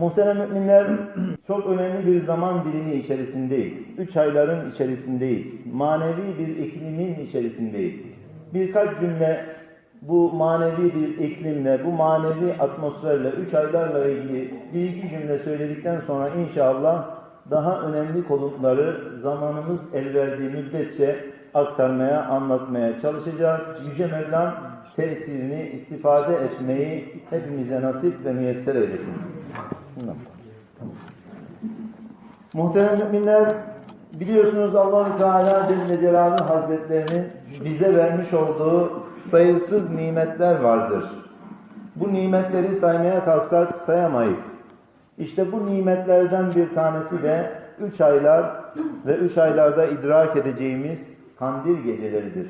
Muhterem müminler çok önemli bir zaman dilimi içerisindeyiz. Üç ayların içerisindeyiz. Manevi bir iklimin içerisindeyiz. Birkaç cümle bu manevi bir iklimle, bu manevi atmosferle, üç aylarla ilgili bir iki cümle söyledikten sonra inşallah daha önemli konukları zamanımız el verdiği müddetçe aktarmaya, anlatmaya çalışacağız. Yüce Mevlam tesirini istifade etmeyi hepimize nasip ve müyesser eylesin. Muhterem müminler, biliyorsunuz Allahü Teala Celle Celaluhu Hazretlerinin bize vermiş olduğu sayısız nimetler vardır. Bu nimetleri saymaya kalksak sayamayız. İşte bu nimetlerden bir tanesi de üç aylar ve üç aylarda idrak edeceğimiz kandil geceleridir.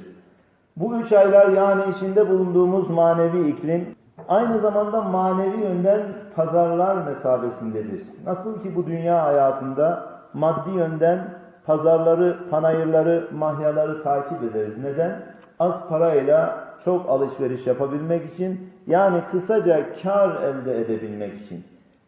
Bu üç aylar yani içinde bulunduğumuz manevi iklim aynı zamanda manevi yönden pazarlar mesabesindedir. Nasıl ki bu dünya hayatında maddi yönden pazarları, panayırları, mahyaları takip ederiz. Neden? Az parayla çok alışveriş yapabilmek için yani kısaca kar elde edebilmek için.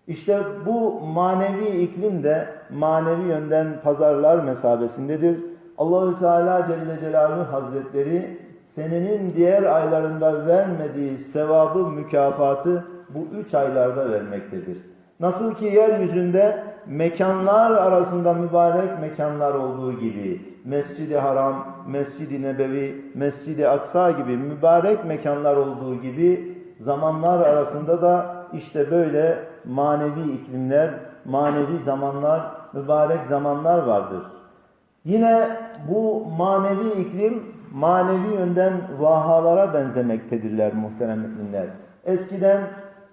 İşte bu manevi iklim de manevi yönden pazarlar mesabesindedir. Allahü Teala Celle Celaluhu Hazretleri senenin diğer aylarında vermediği sevabı, mükafatı bu üç aylarda vermektedir. Nasıl ki yeryüzünde mekanlar arasında mübarek mekanlar olduğu gibi Mescid-i Haram, Mescid-i Nebevi, Mescid-i Aksa gibi mübarek mekanlar olduğu gibi zamanlar arasında da işte böyle manevi iklimler, manevi zamanlar, mübarek zamanlar vardır. Yine bu manevi iklim manevi yönden vahalara benzemektedirler muhterem müminler. Eskiden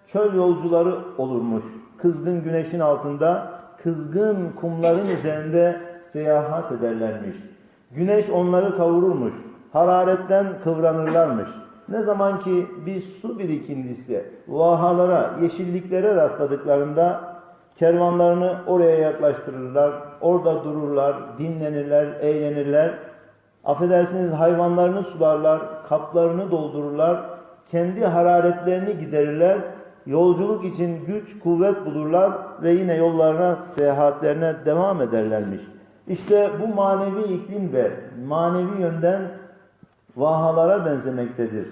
çöl yolcuları olurmuş. Kızgın güneşin altında, kızgın kumların üzerinde seyahat ederlermiş. Güneş onları kavururmuş. Hararetten kıvranırlarmış. Ne zaman ki bir su birikintisi vahalara, yeşilliklere rastladıklarında kervanlarını oraya yaklaştırırlar, orada dururlar, dinlenirler, eğlenirler. Affedersiniz hayvanlarını sularlar, kaplarını doldururlar, kendi hararetlerini giderirler, yolculuk için güç, kuvvet bulurlar ve yine yollarına, seyahatlerine devam ederlermiş. İşte bu manevi iklim de manevi yönden vahalara benzemektedir.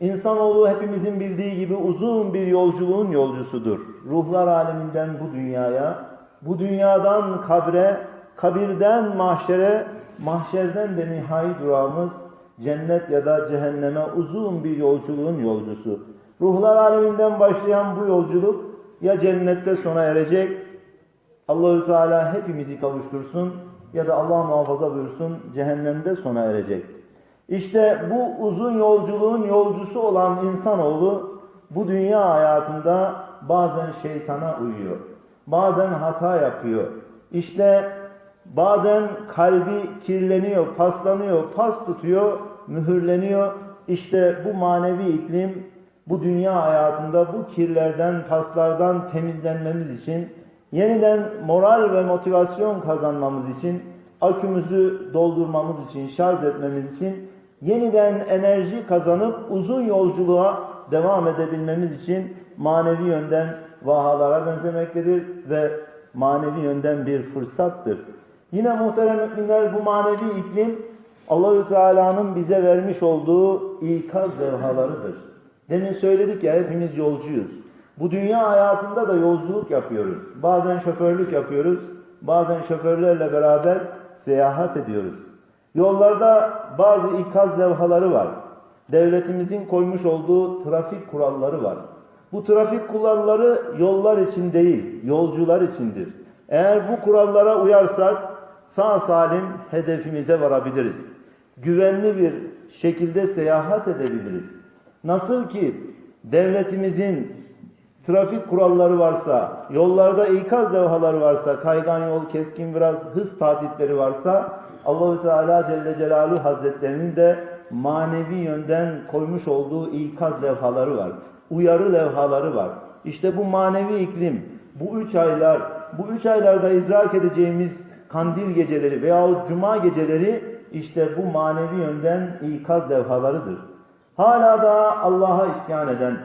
İnsanoğlu hepimizin bildiği gibi uzun bir yolculuğun yolcusudur. Ruhlar aleminden bu dünyaya, bu dünyadan kabre, kabirden mahşere, mahşerden de nihai durağımız cennet ya da cehenneme uzun bir yolculuğun yolcusu. Ruhlar aleminden başlayan bu yolculuk ya cennette sona erecek, Allahü Teala hepimizi kavuştursun ya da Allah muhafaza buyursun cehennemde sona erecek. İşte bu uzun yolculuğun yolcusu olan insanoğlu bu dünya hayatında bazen şeytana uyuyor. Bazen hata yapıyor. İşte bazen kalbi kirleniyor, paslanıyor, pas tutuyor, mühürleniyor. İşte bu manevi iklim bu dünya hayatında bu kirlerden, paslardan temizlenmemiz için yeniden moral ve motivasyon kazanmamız için akümüzü doldurmamız için, şarj etmemiz için yeniden enerji kazanıp uzun yolculuğa devam edebilmemiz için manevi yönden vahalara benzemektedir ve manevi yönden bir fırsattır. Yine muhterem müminler bu manevi iklim Allahü Teala'nın bize vermiş olduğu ikaz levhalarıdır. Demin söyledik ya hepimiz yolcuyuz. Bu dünya hayatında da yolculuk yapıyoruz. Bazen şoförlük yapıyoruz, bazen şoförlerle beraber seyahat ediyoruz. Yollarda bazı ikaz levhaları var. Devletimizin koymuş olduğu trafik kuralları var. Bu trafik kuralları yollar için değil, yolcular içindir. Eğer bu kurallara uyarsak sağ salim hedefimize varabiliriz. Güvenli bir şekilde seyahat edebiliriz. Nasıl ki devletimizin trafik kuralları varsa, yollarda ikaz levhaları varsa, kaygan yol, keskin biraz hız tahditleri varsa Allahü Teala Celle Celaluhu Hazretlerinin de manevi yönden koymuş olduğu ikaz levhaları var. Uyarı levhaları var. İşte bu manevi iklim, bu üç aylar, bu üç aylarda idrak edeceğimiz kandil geceleri veyahut cuma geceleri işte bu manevi yönden ikaz levhalarıdır. Hala da Allah'a isyan eden,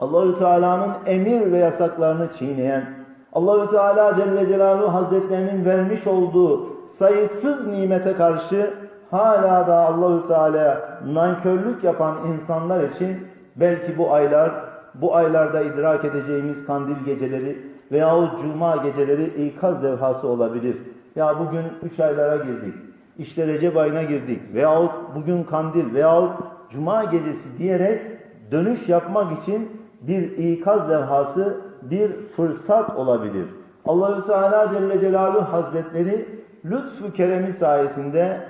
Allahü Teala'nın emir ve yasaklarını çiğneyen, Allahü Teala Celle Celaluhu Hazretlerinin vermiş olduğu sayısız nimete karşı hala da Allahü Teala'ya nankörlük yapan insanlar için belki bu aylar, bu aylarda idrak edeceğimiz kandil geceleri veyahut cuma geceleri ikaz levhası olabilir. Ya bugün üç aylara girdik. İşte Recep ayına girdik. Veyahut bugün kandil veyahut cuma gecesi diyerek dönüş yapmak için bir ikaz levhası, bir fırsat olabilir. Allahü Teala Celle Celaluhu Hazretleri lütfu keremi sayesinde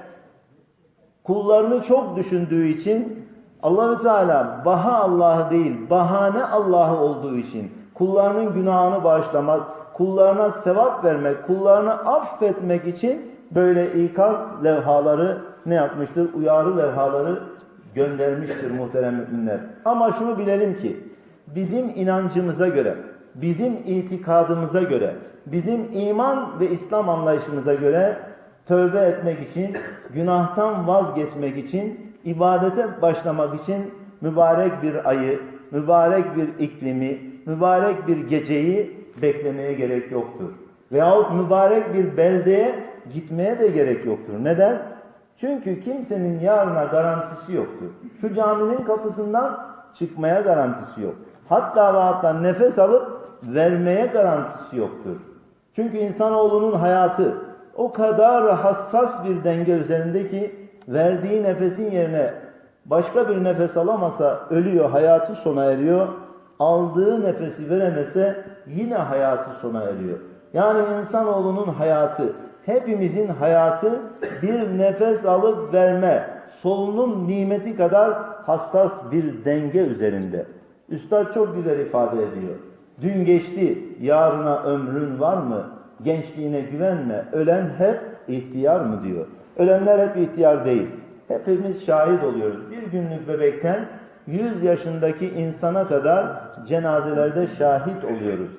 kullarını çok düşündüğü için Allahü Teala baha Allah'ı değil, bahane Allah'ı olduğu için kullarının günahını bağışlamak, kullarına sevap vermek, kullarını affetmek için böyle ikaz levhaları ne yapmıştır? Uyarı levhaları göndermiştir muhterem müminler. Ama şunu bilelim ki bizim inancımıza göre, bizim itikadımıza göre, bizim iman ve İslam anlayışımıza göre tövbe etmek için, günahtan vazgeçmek için, ibadete başlamak için mübarek bir ayı, mübarek bir iklimi, mübarek bir geceyi beklemeye gerek yoktur. Veyahut mübarek bir beldeye gitmeye de gerek yoktur. Neden? Çünkü kimsenin yarına garantisi yoktur. Şu caminin kapısından çıkmaya garantisi yok. Hatta ve hatta nefes alıp vermeye garantisi yoktur. Çünkü insanoğlunun hayatı o kadar hassas bir denge üzerinde ki verdiği nefesin yerine başka bir nefes alamasa ölüyor, hayatı sona eriyor. Aldığı nefesi veremese yine hayatı sona eriyor. Yani insanoğlunun hayatı, hepimizin hayatı bir nefes alıp verme, solunum nimeti kadar hassas bir denge üzerinde. Üstad çok güzel ifade ediyor. Dün geçti, yarına ömrün var mı? Gençliğine güvenme, ölen hep ihtiyar mı diyor. Ölenler hep ihtiyar değil. Hepimiz şahit oluyoruz. Bir günlük bebekten 100 yaşındaki insana kadar cenazelerde şahit oluyoruz.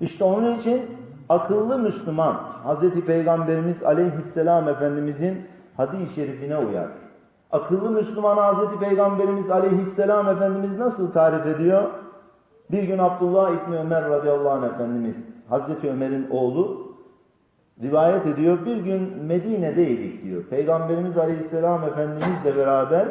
İşte onun için akıllı Müslüman Hz. Peygamberimiz aleyhisselam Efendimizin hadis-i şerifine uyar. Akıllı Müslüman Hz. Peygamberimiz aleyhisselam Efendimiz nasıl tarif ediyor? Bir gün Abdullah İbni Ömer radıyallahu anh Efendimiz, Hazreti Ömer'in oğlu rivayet ediyor. Bir gün Medine'deydik diyor. Peygamberimiz aleyhisselam Efendimizle beraber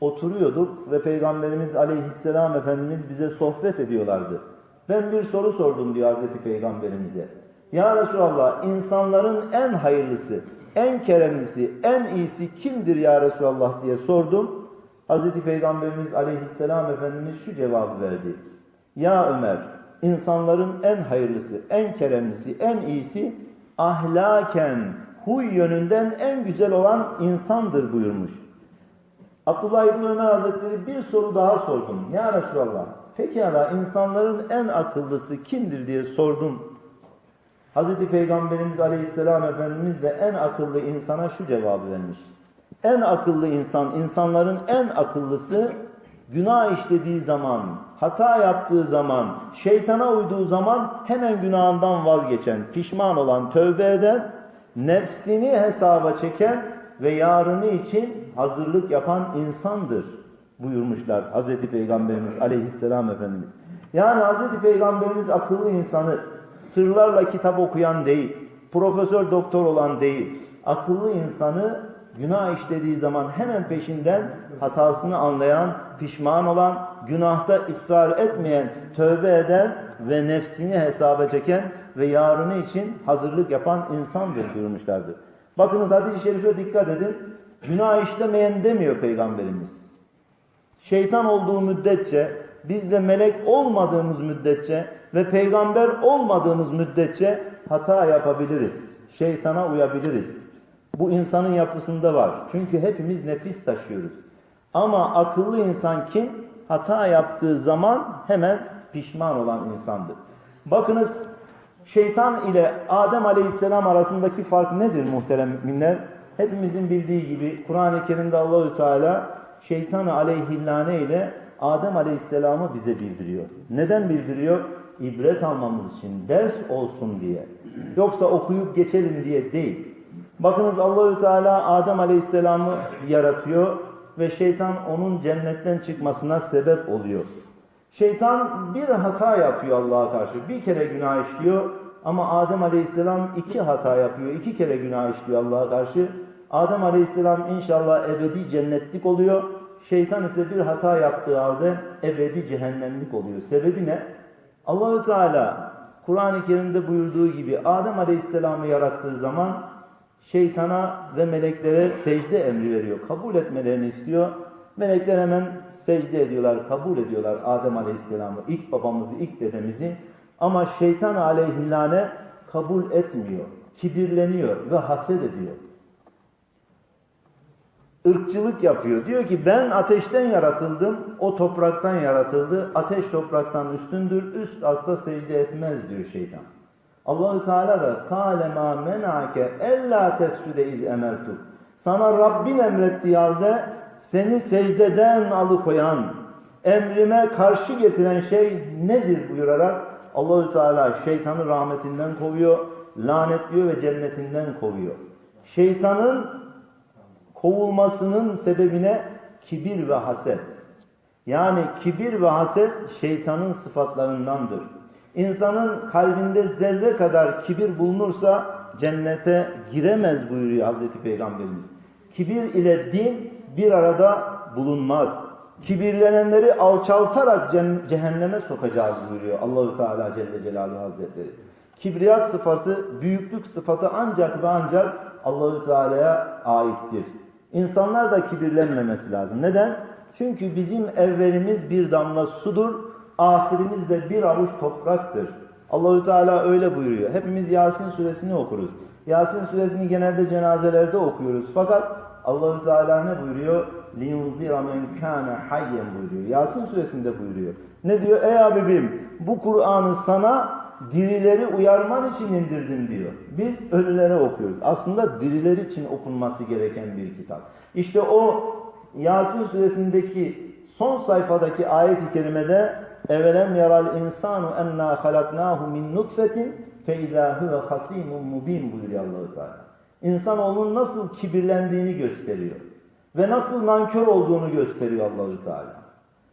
oturuyorduk ve Peygamberimiz aleyhisselam Efendimiz bize sohbet ediyorlardı. Ben bir soru sordum diyor Hazreti Peygamberimize. Ya Resulallah insanların en hayırlısı, en keremlisi, en iyisi kimdir ya Resulallah diye sordum. Hazreti Peygamberimiz aleyhisselam Efendimiz şu cevabı verdi. Ya Ömer, insanların en hayırlısı, en keremlisi, en iyisi ahlaken, huy yönünden en güzel olan insandır buyurmuş. Abdullah İbni Ömer Hazretleri bir soru daha sordum. Ya Resulallah, pekala insanların en akıllısı kimdir diye sordum. Hazreti Peygamberimiz Aleyhisselam Efendimiz de en akıllı insana şu cevabı vermiş. En akıllı insan, insanların en akıllısı günah işlediği zaman, hata yaptığı zaman, şeytana uyduğu zaman hemen günahından vazgeçen, pişman olan, tövbe eden, nefsini hesaba çeken ve yarını için hazırlık yapan insandır buyurmuşlar Hazreti Peygamberimiz Aleyhisselam Efendimiz. Yani Hazreti Peygamberimiz akıllı insanı tırlarla kitap okuyan değil, profesör doktor olan değil, akıllı insanı günah işlediği zaman hemen peşinden hatasını anlayan, pişman olan, günahta ısrar etmeyen, tövbe eden ve nefsini hesaba çeken ve yarını için hazırlık yapan insandır buyurmuşlardır. Bakınız hadis-i şerife dikkat edin. Günah işlemeyen demiyor Peygamberimiz. Şeytan olduğu müddetçe, biz de melek olmadığımız müddetçe ve peygamber olmadığımız müddetçe hata yapabiliriz. Şeytana uyabiliriz. Bu insanın yapısında var. Çünkü hepimiz nefis taşıyoruz. Ama akıllı insan kim? Hata yaptığı zaman hemen pişman olan insandır. Bakınız şeytan ile Adem Aleyhisselam arasındaki fark nedir muhterem müminler? Hepimizin bildiği gibi Kur'an-ı Kerim'de Allahü Teala şeytanı aleyhillâne ile Adem Aleyhisselam'ı bize bildiriyor. Neden bildiriyor? İbret almamız için, ders olsun diye. Yoksa okuyup geçelim diye değil. Bakınız Allahü Teala Adem Aleyhisselam'ı yaratıyor ve şeytan onun cennetten çıkmasına sebep oluyor. Şeytan bir hata yapıyor Allah'a karşı. Bir kere günah işliyor ama Adem Aleyhisselam iki hata yapıyor. iki kere günah işliyor Allah'a karşı. Adem Aleyhisselam inşallah ebedi cennetlik oluyor. Şeytan ise bir hata yaptığı halde ebedi cehennemlik oluyor. Sebebi ne? Allahü Teala Kur'an-ı Kerim'de buyurduğu gibi Adem Aleyhisselam'ı yarattığı zaman şeytana ve meleklere secde emri veriyor. Kabul etmelerini istiyor. Melekler hemen secde ediyorlar, kabul ediyorlar Adem Aleyhisselam'ı, ilk babamızı, ilk dedemizi. Ama şeytan aleyhillâne kabul etmiyor, kibirleniyor ve haset ediyor. Irkçılık yapıyor. Diyor ki ben ateşten yaratıldım, o topraktan yaratıldı. Ateş topraktan üstündür, üst asla secde etmez diyor şeytan. Allahü Teala da kâle mâ menâke ellâ tescude iz emertuk. Sana Rabbin emrettiği halde seni secdeden alıkoyan, emrime karşı getiren şey nedir buyurarak Allahü Teala şeytanı rahmetinden kovuyor, lanetliyor ve cennetinden kovuyor. Şeytanın kovulmasının sebebine kibir ve haset. Yani kibir ve haset şeytanın sıfatlarındandır. İnsanın kalbinde zerre kadar kibir bulunursa cennete giremez buyuruyor Hazreti Peygamberimiz. Kibir ile din bir arada bulunmaz. Kibirlenenleri alçaltarak cehenneme sokacağız buyuruyor Allahü Teala Celle Celaluhu Hazretleri. Kibriyat sıfatı, büyüklük sıfatı ancak ve ancak Allahü Teala'ya aittir. İnsanlar da kibirlenmemesi lazım. Neden? Çünkü bizim evvelimiz bir damla sudur, ahirimiz de bir avuç topraktır. Allahü Teala öyle buyuruyor. Hepimiz Yasin suresini okuruz. Yasin suresini genelde cenazelerde okuyoruz. Fakat Allahü Teala ne buyuruyor? لِيُنْزِرَ مَنْ كَانَ حَيًّا buyuruyor. Yasin suresinde buyuruyor. Ne diyor? Ey Habibim bu Kur'an'ı sana dirileri uyarman için indirdim diyor. Biz ölülere okuyoruz. Aslında diriler için okunması gereken bir kitap. İşte o Yasin suresindeki son sayfadaki ayet-i kerimede evelem yaral insanu enna halaknahu min nutfetin fe izâ huve hasimun mubin buyuruyor Allahu Teala. İnsanoğlunun nasıl kibirlendiğini gösteriyor ve nasıl nankör olduğunu gösteriyor Allahu Teala.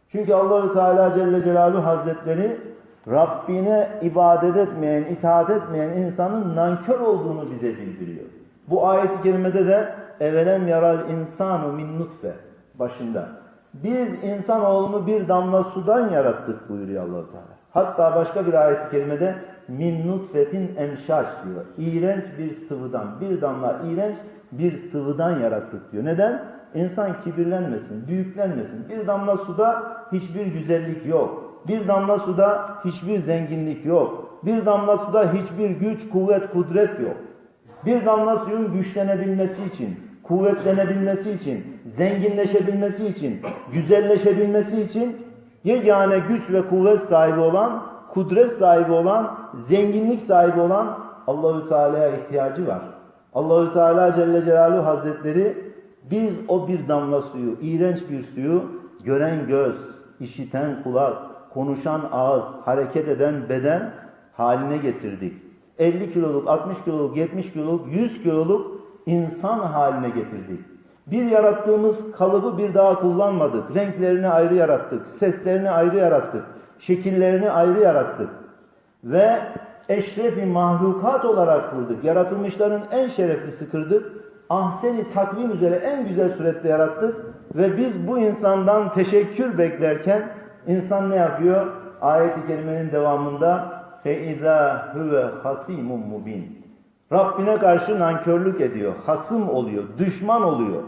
Çünkü Allahü Teala Celle Celaluhu Hazretleri Rabbine ibadet etmeyen, itaat etmeyen insanın nankör olduğunu bize bildiriyor. Bu ayet-i kerimede de evelem yaral insanu min nutfe başında. Biz insanoğlunu bir damla sudan yarattık buyuruyor Allahu Teala. Hatta başka bir ayet-i kerimede min nutfetin emşaş diyor. İğrenç bir sıvıdan, bir damla iğrenç bir sıvıdan yarattık diyor. Neden? İnsan kibirlenmesin, büyüklenmesin. Bir damla suda hiçbir güzellik yok. Bir damla suda hiçbir zenginlik yok. Bir damla suda hiçbir güç, kuvvet, kudret yok. Bir damla suyun güçlenebilmesi için, kuvvetlenebilmesi için, zenginleşebilmesi için, güzelleşebilmesi için yegane güç ve kuvvet sahibi olan, kudret sahibi olan, zenginlik sahibi olan Allahü Teala'ya ihtiyacı var. Allahü Teala Celle Celaluhu Hazretleri biz o bir damla suyu, iğrenç bir suyu gören göz, işiten kulak, konuşan ağız, hareket eden beden haline getirdik. 50 kiloluk, 60 kiloluk, 70 kiloluk, 100 kiloluk insan haline getirdik. Bir yarattığımız kalıbı bir daha kullanmadık. Renklerini ayrı yarattık, seslerini ayrı yarattık, şekillerini ayrı yarattık ve eşrefi mahlukat olarak kıldık. Yaratılmışların en şereflisi kırdık. Ahseni takvim üzere en güzel surette yarattık ve biz bu insandan teşekkür beklerken insan ne yapıyor? Ayet-i kerimenin devamında feiza huve hasimun mubin. Rabbine karşı nankörlük ediyor, hasım oluyor, düşman oluyor.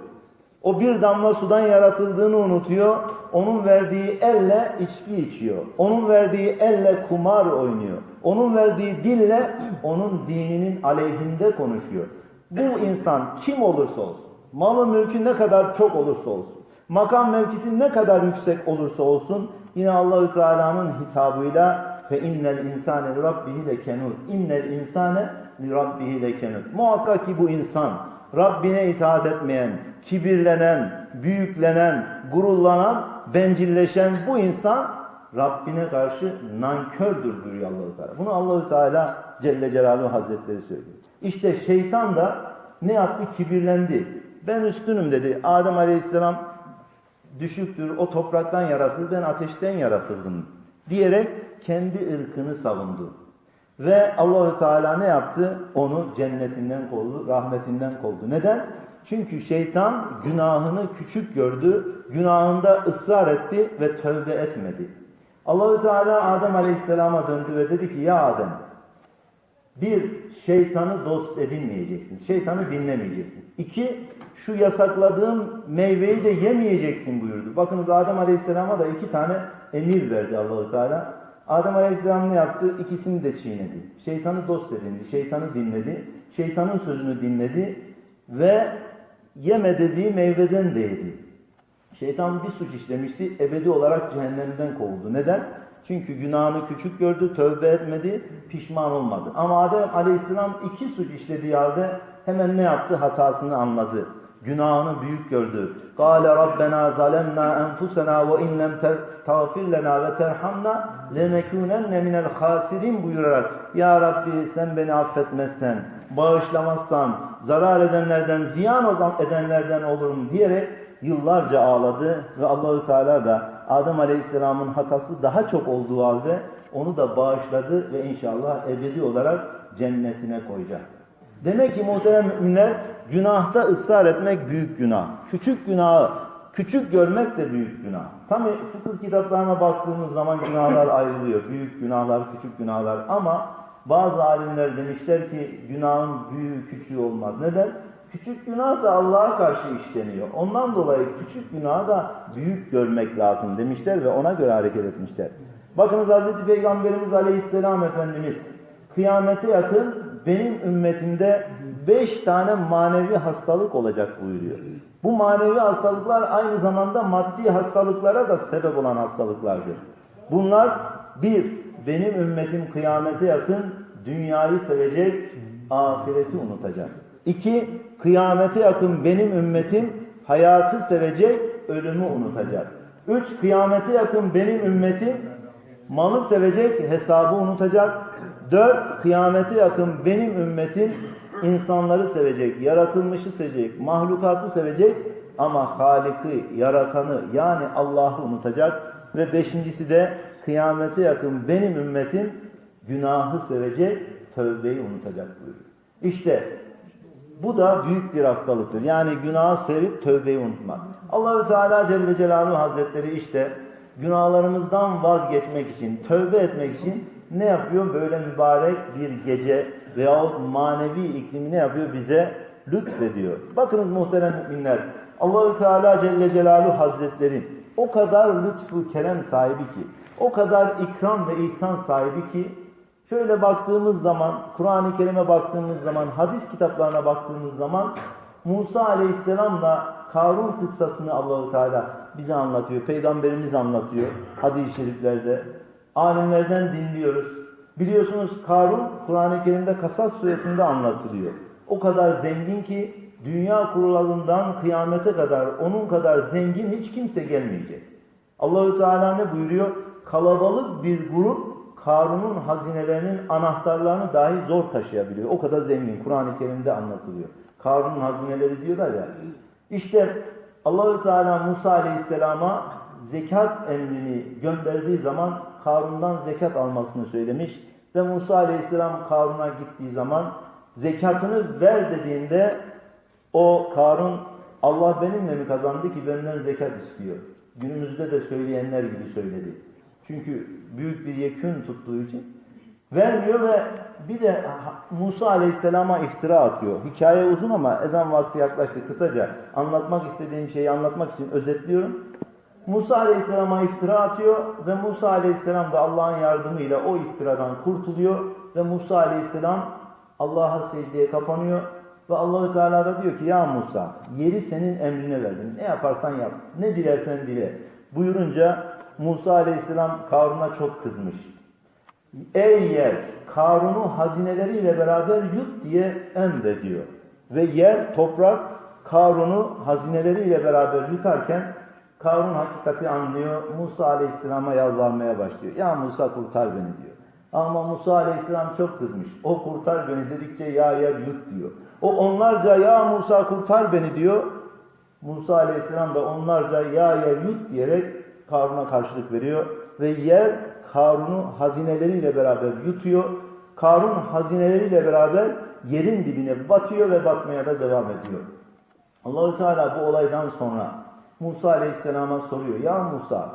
O bir damla sudan yaratıldığını unutuyor. Onun verdiği elle içki içiyor. Onun verdiği elle kumar oynuyor. Onun verdiği dille onun dininin aleyhinde konuşuyor. Bu insan kim olursa olsun, malı mülkü ne kadar çok olursa olsun, makam mevkisi ne kadar yüksek olursa olsun yine Allahü Teala'nın hitabıyla fe innel insane li rabbihi lekenut. İnnel insane li rabbihi lekenut. Muhakkak ki bu insan Rabbine itaat etmeyen, kibirlenen, büyüklenen, gururlanan, bencilleşen bu insan Rabbine karşı nankördür buyuruyor Allahu Teala. Bunu Allahü Teala Celle Celaluhu Hazretleri söylüyor. İşte şeytan da ne yaptı? Kibirlendi. Ben üstünüm dedi. Adem Aleyhisselam düşüktür. O topraktan yaratıldı. Ben ateşten yaratıldım. diyerek kendi ırkını savundu. Ve Allahü Teala ne yaptı? Onu cennetinden kovdu, rahmetinden kovdu. Neden? Çünkü şeytan günahını küçük gördü, günahında ısrar etti ve tövbe etmedi. Allahü Teala Adem Aleyhisselam'a döndü ve dedi ki ya Adem bir şeytanı dost edinmeyeceksin. Şeytanı dinlemeyeceksin. İki şu yasakladığım meyveyi de yemeyeceksin buyurdu. Bakınız Adem Aleyhisselam'a da iki tane emir verdi Allahü Teala. Adem Aleyhisselam ne yaptı? İkisini de çiğnedi. Şeytanı dost edindi. Şeytanı dinledi. Şeytanın sözünü dinledi ve yeme dediği meyveden de yedi. Şeytan bir suç işlemişti, ebedi olarak cehennemden kovuldu. Neden? Çünkü günahını küçük gördü, tövbe etmedi, pişman olmadı. Ama Adem aleyhisselam iki suç işlediği halde hemen ne yaptı? Hatasını anladı. Günahını büyük gördü. Kâle Rabbena zalemna enfusena ve in lem tağfir lena ve terhamna lenekûnenne minel hasirin buyurarak Ya Rabbi sen beni affetmezsen, bağışlamazsan, zarar edenlerden, ziyan edenlerden olurum diyerek yıllarca ağladı ve Allahü Teala da Adem Aleyhisselam'ın hatası daha çok olduğu halde onu da bağışladı ve inşallah ebedi olarak cennetine koyacak. Demek ki muhterem müminler günahta ısrar etmek büyük günah. Küçük günahı küçük görmek de büyük günah. Tam fıkıh kitaplarına baktığımız zaman günahlar ayrılıyor. Büyük günahlar, küçük günahlar ama bazı alimler demişler ki günahın büyüğü küçüğü olmaz. Neden? Küçük günah da Allah'a karşı işleniyor. Ondan dolayı küçük günahı da büyük görmek lazım demişler ve ona göre hareket etmişler. Bakınız Hazreti Peygamberimiz Aleyhisselam Efendimiz kıyamete yakın benim ümmetimde beş tane manevi hastalık olacak buyuruyor. Bu manevi hastalıklar aynı zamanda maddi hastalıklara da sebep olan hastalıklardır. Bunlar bir, benim ümmetim kıyamete yakın dünyayı sevecek, ahireti unutacak. İki, kıyamete yakın benim ümmetim hayatı sevecek, ölümü unutacak. Üç, kıyamete yakın benim ümmetim malı sevecek, hesabı unutacak. Dört, kıyamete yakın benim ümmetim insanları sevecek, yaratılmışı sevecek, mahlukatı sevecek ama Halik'i, yaratanı yani Allah'ı unutacak. Ve beşincisi de kıyamete yakın benim ümmetim günahı sevecek, tövbeyi unutacak buyuruyor. İşte bu da büyük bir hastalıktır. Yani günahı sevip tövbeyi unutmak. Allahü Teala Celle Celaluhu Hazretleri işte günahlarımızdan vazgeçmek için, tövbe etmek için ne yapıyor? Böyle mübarek bir gece veyahut manevi iklimi ne yapıyor? Bize lütfediyor. Bakınız muhterem müminler. Allahü Teala Celle Celaluhu Hazretleri o kadar lütfu kerem sahibi ki, o kadar ikram ve ihsan sahibi ki Şöyle baktığımız zaman, Kur'an-ı Kerim'e baktığımız zaman, hadis kitaplarına baktığımız zaman Musa Aleyhisselam'la Karun kıssasını Allahu Teala bize anlatıyor. Peygamberimiz anlatıyor hadis-i şeriflerde. Alimlerden dinliyoruz. Biliyorsunuz Karun Kur'an-ı Kerim'de Kasas suresinde anlatılıyor. O kadar zengin ki dünya kurulalından kıyamete kadar onun kadar zengin hiç kimse gelmeyecek. Allahü Teala ne buyuruyor? Kalabalık bir grup Karun'un hazinelerinin anahtarlarını dahi zor taşıyabiliyor. O kadar zengin. Kur'an-ı Kerim'de anlatılıyor. Karun'un hazineleri diyorlar ya. İşte Allahü Teala Musa Aleyhisselam'a zekat emrini gönderdiği zaman Karun'dan zekat almasını söylemiş ve Musa Aleyhisselam Karun'a gittiği zaman zekatını ver dediğinde o Karun Allah benimle mi kazandı ki benden zekat istiyor. Günümüzde de söyleyenler gibi söyledi. Çünkü büyük bir yekün tuttuğu için vermiyor ve bir de Musa Aleyhisselam'a iftira atıyor. Hikaye uzun ama ezan vakti yaklaştı. Kısaca anlatmak istediğim şeyi anlatmak için özetliyorum. Musa Aleyhisselam'a iftira atıyor ve Musa Aleyhisselam da Allah'ın yardımıyla o iftiradan kurtuluyor ve Musa Aleyhisselam Allah'a secdeye kapanıyor ve Allahü Teala da diyor ki ya Musa yeri senin emrine verdim. Ne yaparsan yap. Ne dilersen dile. Buyurunca Musa Aleyhisselam Karun'a çok kızmış. Ey yer Karun'u hazineleriyle beraber yut diye emrediyor. Ve yer, toprak Karun'u hazineleriyle beraber yutarken Karun hakikati anlıyor. Musa Aleyhisselam'a yalvarmaya başlıyor. Ya Musa kurtar beni diyor. Ama Musa Aleyhisselam çok kızmış. O kurtar beni dedikçe ya yer yut diyor. O onlarca ya Musa kurtar beni diyor. Musa Aleyhisselam da onlarca ya yer yut diyerek Karun'a karşılık veriyor ve yer Karun'u hazineleriyle beraber yutuyor. Karun hazineleriyle beraber yerin dibine batıyor ve batmaya da devam ediyor. Allahü Teala bu olaydan sonra Musa Aleyhisselam'a soruyor. Ya Musa,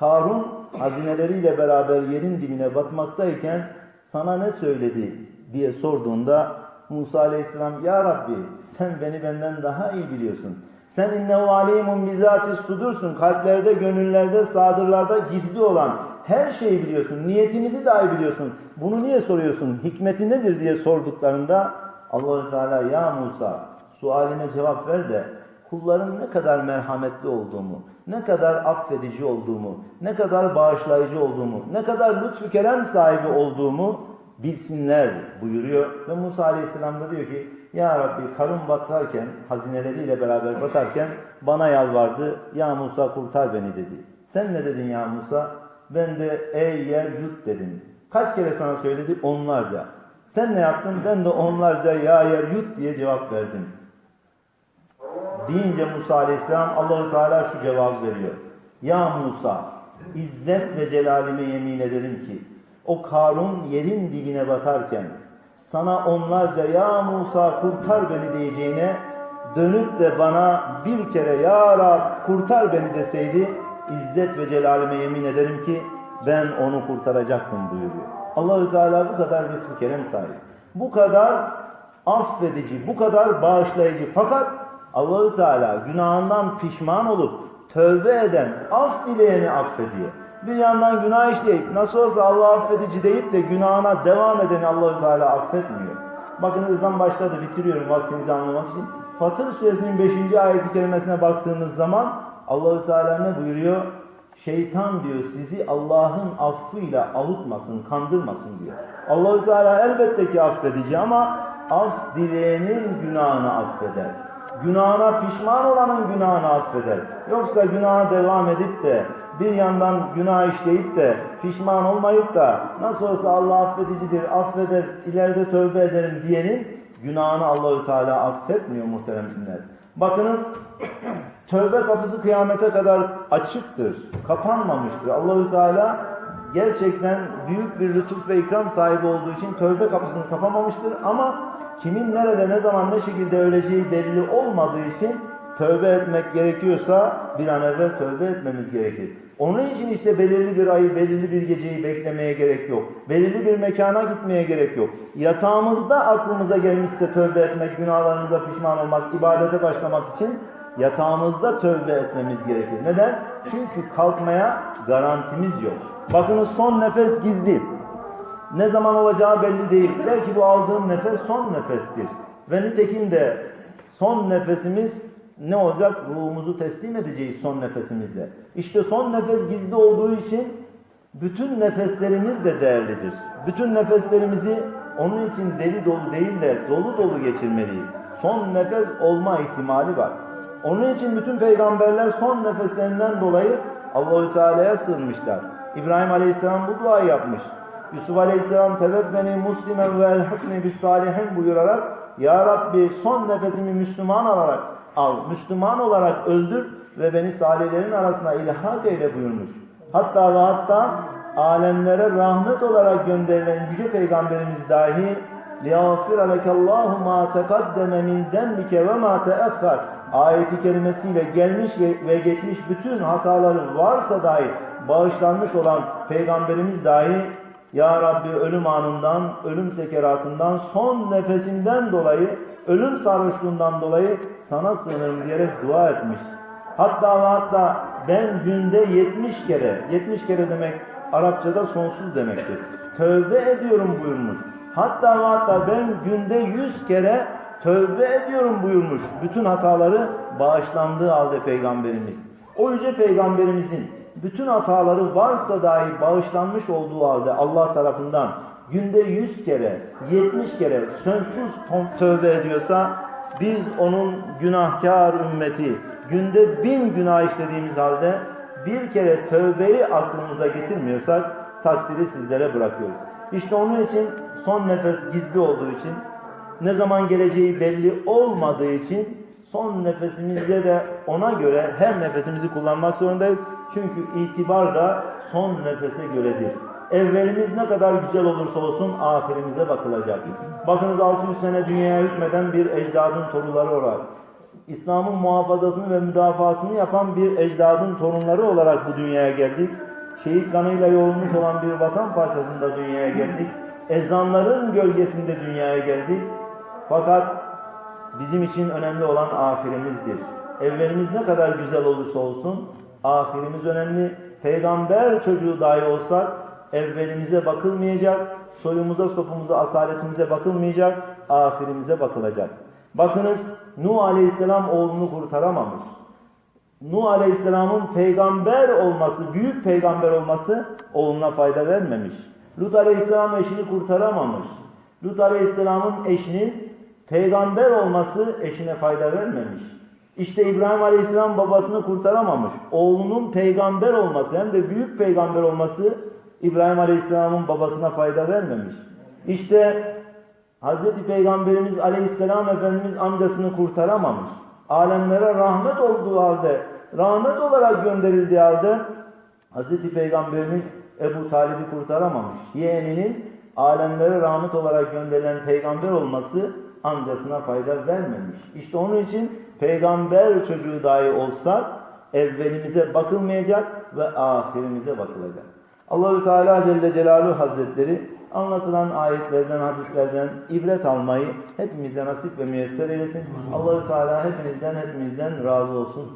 Karun hazineleriyle beraber yerin dibine batmaktayken sana ne söyledi diye sorduğunda Musa Aleyhisselam Ya Rabbi sen beni benden daha iyi biliyorsun. Sen innehu alimun bizati sudursun. Kalplerde, gönüllerde, sadırlarda gizli olan her şeyi biliyorsun. Niyetimizi dahi biliyorsun. Bunu niye soruyorsun? Hikmeti nedir diye sorduklarında Allahü Teala ya Musa sualime cevap ver de kulların ne kadar merhametli olduğumu, ne kadar affedici olduğumu, ne kadar bağışlayıcı olduğumu, ne kadar lütfu kerem sahibi olduğumu bilsinler buyuruyor. Ve Musa Aleyhisselam da diyor ki Ya Rabbi karın batarken, hazineleriyle beraber batarken bana yalvardı. Ya Musa kurtar beni dedi. Sen ne dedin ya Musa? Ben de ey yer yut dedim. Kaç kere sana söyledi? Onlarca. Sen ne yaptın? Ben de onlarca ya yer yut diye cevap verdim. Deyince Musa Aleyhisselam Allahu Teala şu cevabı veriyor. Ya Musa, İzzet ve celalime yemin ederim ki o Karun yerin dibine batarken sana onlarca ya Musa kurtar beni diyeceğine dönüp de bana bir kere ya Rab kurtar beni deseydi İzzet ve celalime yemin ederim ki ben onu kurtaracaktım buyuruyor. Allahü Teala bu kadar lütfu kerem sahibi. Bu kadar affedici, bu kadar bağışlayıcı. Fakat Allahü Teala günahından pişman olup tövbe eden, af dileyeni affediyor. Bir yandan günah işleyip nasıl olsa Allah affedici deyip de günahına devam edeni Allahü Teala affetmiyor. Bakın ezan başladı bitiriyorum vaktinizi anlamak için. Fatır suresinin 5. ayeti kerimesine baktığımız zaman Allahü Teala ne buyuruyor? Şeytan diyor sizi Allah'ın affıyla avutmasın, kandırmasın diyor. Allahü Teala elbette ki affedici ama af dileyenin günahını affeder. Günahına pişman olanın günahını affeder. Yoksa günaha devam edip de bir yandan günah işleyip de pişman olmayıp da nasıl olsa Allah affedicidir, affeder, ileride tövbe ederim diyenin günahını Allahü Teala affetmiyor muhteremler. Bakınız tövbe kapısı kıyamete kadar açıktır, kapanmamıştır. Allahü Teala gerçekten büyük bir lütuf ve ikram sahibi olduğu için tövbe kapısını kapamamıştır ama kimin nerede ne zaman ne şekilde öleceği belli olmadığı için tövbe etmek gerekiyorsa bir an evvel tövbe etmemiz gerekir. Onun için işte belirli bir ayı, belirli bir geceyi beklemeye gerek yok. Belirli bir mekana gitmeye gerek yok. Yatağımızda aklımıza gelmişse tövbe etmek, günahlarımıza pişman olmak, ibadete başlamak için yatağımızda tövbe etmemiz gerekir. Neden? Çünkü kalkmaya garantimiz yok. Bakınız son nefes gizli. Ne zaman olacağı belli değil. Belki bu aldığım nefes son nefestir. Ve nitekim de son nefesimiz ne olacak? Ruhumuzu teslim edeceğiz son nefesimizle. İşte son nefes gizli olduğu için bütün nefeslerimiz de değerlidir. Bütün nefeslerimizi onun için deli dolu değil de dolu dolu geçirmeliyiz. Son nefes olma ihtimali var. Onun için bütün peygamberler son nefeslerinden dolayı Allahü Teala'ya sığınmışlar. İbrahim Aleyhisselam bu duayı yapmış. Yusuf Aleyhisselam tevebbeni muslimen ve elhakni bis salihin buyurarak Ya Rabbi son nefesimi Müslüman olarak al, Müslüman olarak öldür ve beni salihlerin arasına ilhak eyle buyurmuş. Hatta ve hatta alemlere rahmet olarak gönderilen yüce peygamberimiz dahi لِيَغْفِرَ لَكَ اللّٰهُ مَا تَقَدَّمَ مِنْ ذَنْبِكَ وَمَا تَأَخَّرْ ayeti kerimesiyle gelmiş ve geçmiş bütün hataların varsa dahi bağışlanmış olan peygamberimiz dahi ya Rabbi ölüm anından, ölüm sekeratından, son nefesinden dolayı, ölüm sarhoşluğundan dolayı sana sığınırım diyerek dua etmiş. Hatta ve hatta ben günde 70 kere, 70 kere demek Arapçada sonsuz demektir. Tövbe ediyorum buyurmuş. Hatta ve hatta ben günde 100 kere tövbe ediyorum buyurmuş. Bütün hataları bağışlandığı halde peygamberimiz. O yüce peygamberimizin bütün hataları varsa dahi bağışlanmış olduğu halde Allah tarafından günde 100 kere, 70 kere sonsuz tövbe ediyorsa biz onun günahkar ümmeti günde bin günah işlediğimiz halde bir kere tövbeyi aklımıza getirmiyorsak takdiri sizlere bırakıyoruz. İşte onun için son nefes gizli olduğu için ne zaman geleceği belli olmadığı için son nefesimizde de ona göre her nefesimizi kullanmak zorundayız. Çünkü itibar da son nefese göredir. Evvelimiz ne kadar güzel olursa olsun ahirimize bakılacak. Bakınız 600 sene dünyaya hükmeden bir ecdadın torunları olarak, İslam'ın muhafazasını ve müdafasını yapan bir ecdadın torunları olarak bu dünyaya geldik. Şehit kanıyla yoğrulmuş olan bir vatan parçasında dünyaya geldik. Ezanların gölgesinde dünyaya geldik. Fakat bizim için önemli olan ahirimizdir. Evvelimiz ne kadar güzel olursa olsun ahirimiz önemli. Peygamber çocuğu dahi olsak evvelimize bakılmayacak, soyumuza, sopumuza, asaletimize bakılmayacak, ahirimize bakılacak. Bakınız Nuh Aleyhisselam oğlunu kurtaramamış. Nuh Aleyhisselam'ın peygamber olması, büyük peygamber olması oğluna fayda vermemiş. Lut Aleyhisselam eşini kurtaramamış. Lut Aleyhisselam'ın eşinin peygamber olması eşine fayda vermemiş. İşte İbrahim Aleyhisselam babasını kurtaramamış. Oğlunun peygamber olması hem de büyük peygamber olması İbrahim Aleyhisselam'ın babasına fayda vermemiş. İşte Hazreti Peygamberimiz Aleyhisselam Efendimiz amcasını kurtaramamış. Alemlere rahmet olduğu halde, rahmet olarak gönderildiği halde Hazreti Peygamberimiz Ebu Talib'i kurtaramamış. Yeğeninin alemlere rahmet olarak gönderilen peygamber olması amcasına fayda vermemiş. İşte onun için peygamber çocuğu dahi olsak evvelimize bakılmayacak ve ahirimize bakılacak. Allahü Teala Celle Celaluhu Hazretleri anlatılan ayetlerden, hadislerden ibret almayı hepimize nasip ve müyesser eylesin. Allahü Teala hepinizden, hepimizden razı olsun.